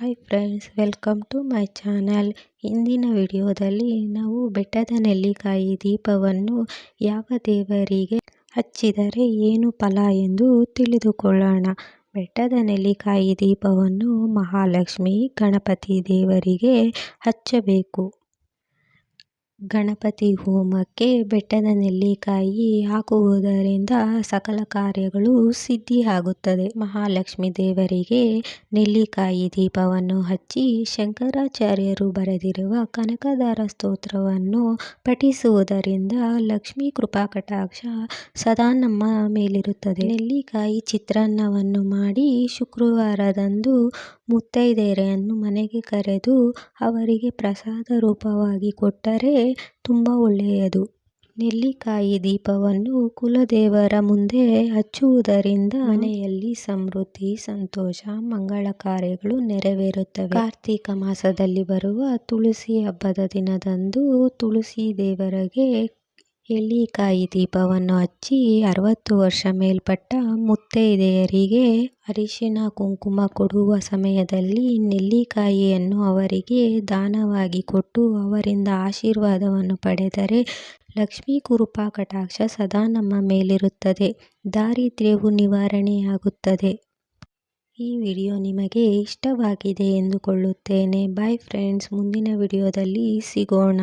Hi friends welcome to my channel ಇಂದಿನ ವಿಡಿಯೋದಲ್ಲಿ ನಾವು ಬೆಟ್ಟದ ನೆಲ್ಲಿಕಾಯಿ ದೀಪವನ್ನು ಯಾವ ದೇವರಿಗೆ ಹಚ್ಚಿದರೆ ಏನು ಫಲ ಎಂದು ತಿಳಿದುಕೊಳ್ಳೋಣ. ಬೆಟ್ಟದ ನೆಲ್ಲಿಕಾಯಿ ದೀಪವನ್ನು ಮಹಾಲಕ್ಷ್ಮಿ ಗಣಪತಿ ದೇವರಿಗೆ ಹಚ್ಚಬೇಕು. ಗಣಪತಿ ಹೋಮಕ್ಕೆ ಬೆಟ್ಟದ ನೆಲ್ಲಿಕಾಯಿ ಹಾಕುವುದರಿಂದ ಸಕಲ ಕಾರ್ಯಗಳು ಸಿದ್ಧಿಯಾಗುತ್ತದೆ. ಮಹಾಲಕ್ಷ್ಮಿ ದೇವರಿಗೆ ನೆಲ್ಲಿಕಾಯಿ ದೀಪವನ್ನು ಹಚ್ಚಿ ಶಂಕರಾಚಾರ್ಯರು ಬರೆದಿರುವ ಕನಕದಾರ ಸ್ತೋತ್ರವನ್ನು ಪಠಿಸುವುದರಿಂದ ಲಕ್ಷ್ಮೀ ಕೃಪಾ ಕಟಾಕ್ಷ ಸದಾ ನಮ್ಮ ಮೇಲಿರುತ್ತದೆ. ನೆಲ್ಲಿಕಾಯಿ ಚಿತ್ರಾನ್ನವನ್ನು ಮಾಡಿ ಶುಕ್ರವಾರದಂದು ಮುತ್ತೈದೆಯರೆಯನ್ನು ಮನೆಗೆ ಕರೆದು ಅವರಿಗೆ ಪ್ರಸಾದ ರೂಪವಾಗಿ ಕೊಟ್ಟರೆ ತುಂಬ ಒಳ್ಳೆಯದು. ನೆಲ್ಲಿಕಾಯಿ ದೀಪವನ್ನು ಕುಲದೇವರ ಮುಂದೆ ಹಚ್ಚುವುದರಿಂದ ಮನೆಯಲ್ಲಿ ಸಮೃದ್ಧಿ, ಸಂತೋಷ, ಮಂಗಳ ಕಾರ್ಯಗಳು ನೆರವೇರುತ್ತವೆ. ಕಾರ್ತಿಕ ಮಾಸದಲ್ಲಿ ಬರುವ ತುಳಸಿ ಹಬ್ಬದ ದಿನದಂದು ತುಳಸಿ ದೇವರಿಗೆ ಎಲ್ಲಿಕಾಯಿ ದೀಪವನ್ನು ಹಚ್ಚಿ ಅರವತ್ತು ವರ್ಷ ಮೇಲ್ಪಟ್ಟ ಮುತ್ತೈದೆಯರಿಗೆ ಅರಿಶಿನ ಕುಂಕುಮ ಕೊಡುವ ಸಮಯದಲ್ಲಿ ನೆಲ್ಲಿಕಾಯಿಯನ್ನು ಅವರಿಗೆ ದಾನವಾಗಿ ಕೊಟ್ಟು ಅವರಿಂದ ಆಶೀರ್ವಾದವನ್ನು ಪಡೆದರೆ ಲಕ್ಷ್ಮೀ ಕೃಪಾ ಕಟಾಕ್ಷ ಸದಾ ನಮ್ಮ ಮೇಲಿರುತ್ತದೆ. ದಾರಿದ್ರ್ಯವು ನಿವಾರಣೆಯಾಗುತ್ತದೆ. ಈ ವಿಡಿಯೋ ನಿಮಗೆ ಇಷ್ಟವಾಗಿದೆ ಎಂದುಕೊಳ್ಳುತ್ತೇನೆ. ಬಾಯ್ ಫ್ರೆಂಡ್ಸ್ ಮುಂದಿನ ವಿಡಿಯೋದಲ್ಲಿ ಸಿಗೋಣ.